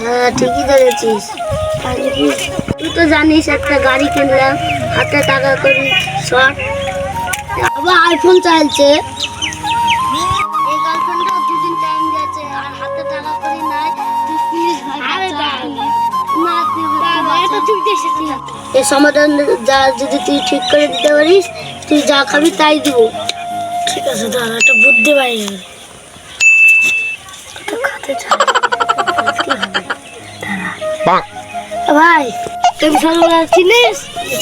হ্যাঁ ঠিকই ধরেছিস। তুই তো জানিস একটা গাড়ি কিনলাম হাতে টাকা করি শর্ট আবার আইফোন চাইছে। এই সমাধান যা যদি তুই ঠিক করে দিতে পারিস তুই যা খাবি তাই দিব। ঠিক আছে দাঁড়া একটা বুদ্ধি পাই খাতে চাই ভাই প্রেম সাধু চিনিস?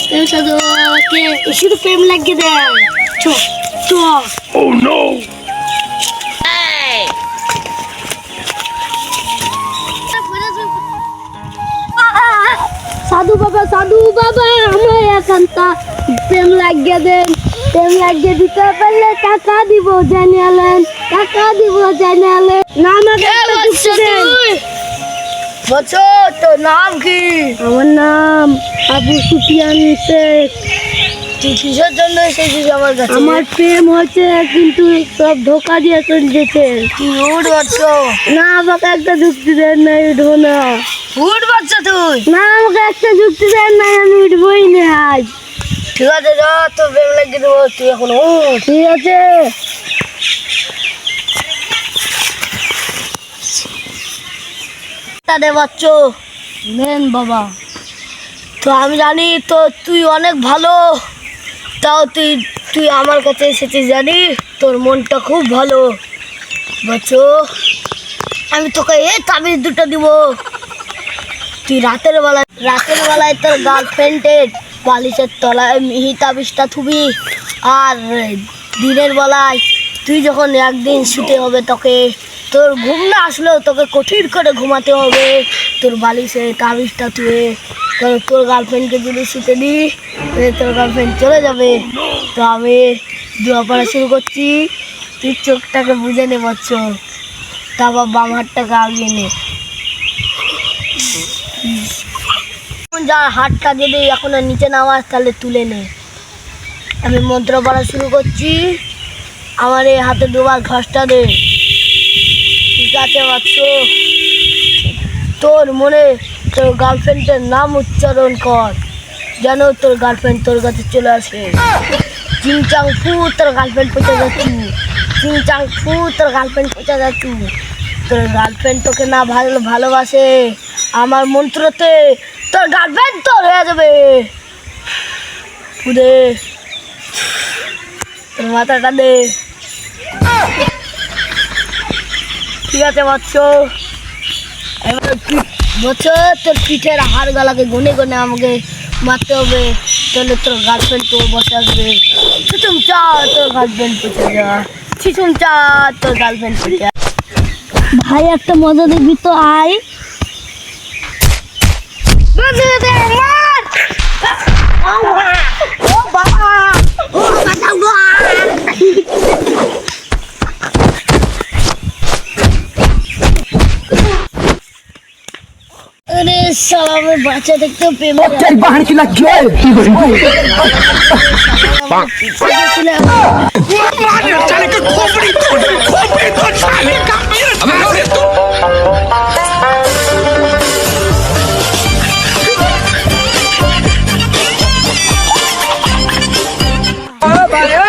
প্রেম সাধু কে শুধু প্রেম লাগিয়ে দেয় চ চ। সাধু বাবা সাধু বাবা আমার এখানটা প্রেম লাগিয়ে দেন প্রেম লাগিয়ে দিতে পারলে টাকা দিব জানিয়ালেন টাকা দিব জানিয়ালেন না আমাকে। বলছো? তোর নাম কি? আমার নাম আবু সুফিয়ান শেখ। কিসের জন্য এসেছিস আমার কাছে? আমার প্রেম হচ্ছে কিন্তু সব ধোকা দিয়ে চলছে কি উঠ বাচ্চা না আমাকে একটা যুক্তি দেন না উঠবো না। উঠ বাচ্চা তুই? না আমাকে একটা যুক্তি দেন না আমি উঠবোই না আজ। ঠিক আছে যা তোর প্রেম লাগিয়ে দেবো তুই এখন উঠ। ঠিক আছে। দে বাচ্চো। নেন বাবা। তো আমি জানি তো তুই অনেক ভালো। তাও তুই তুই আমার কাছে এসেছিস জানি। তোর মনটা খুব ভালো। বাচ্চো, আমি তোকে এই তাবিজ দুটো দিব। তুই রাতের বেলায় রাতের বেলায় তোর গার্লফ্রেন্ডের বালিশের তলায় মিহি তাবিজটা থুবি। আর দিনের বেলায় তুই যখন একদিন শুতে হবে তোকে তোর ঘুম না আসলেও তোকে কঠিন করে ঘুমাতে হবে। তোর বালিশে, তাবিজটা থুয়ে তোর তোর গার্লফ্রেন্ডকে যদি শুতে দিই তোর গার্লফ্রেন্ড চলে যাবে। তো আমি দোয়া পড়া শুরু করছি, তুই চোখটাকে বুঝে নে বচ্চ তারপর বাম হাতটাকে আগিয়ে নে। যার হাতটা যদি এখন নিচে নামাস তাহলে তুলে নে। আমি মন্ত্র পড়া শুরু করছি। আমার এই হাতে দুবার ঘষটা দে। ঠিক তোর মনে তোর গার্লফ্রেন্ডের নাম উচ্চারণ কর, যেন তোর গার্লফ্রেন্ড তোর কাছে চলে আসে। চিংচাং ফু তোর গার্লফ্রেন্ড পৌঁছে যাচ্ছি। চিংচাং ফু তোর গার্লফ্রেন্ড পৌঁছে যাচ্ছি। তোর গার্লফ্রেন্ড তোকে না ভালো ভালোবাসে। আমার মন্ত্রতে তোর গার্লফ্রেন্ড তোর হয়ে যাবে। তোর মাথাটা দে। ঠিক আছে তোর পিঠের হাড় গলাকে গুনে গুনে আমাকে মারতে হবে। তাহলে তোর গার্লফ্রেন্ড তোর বসে আসবে। ছুচুম চা তোর গার্লফ্রেন্ড পৌঁছে যা ছিচুম চা তোর গার্লফ্রেন্ড যা ভাই একটা মজা দেখবি তো আয়। আরে সালা আমার বাচ্চা দেখতে প্রেমে तेरी बहन की लग गई বাবা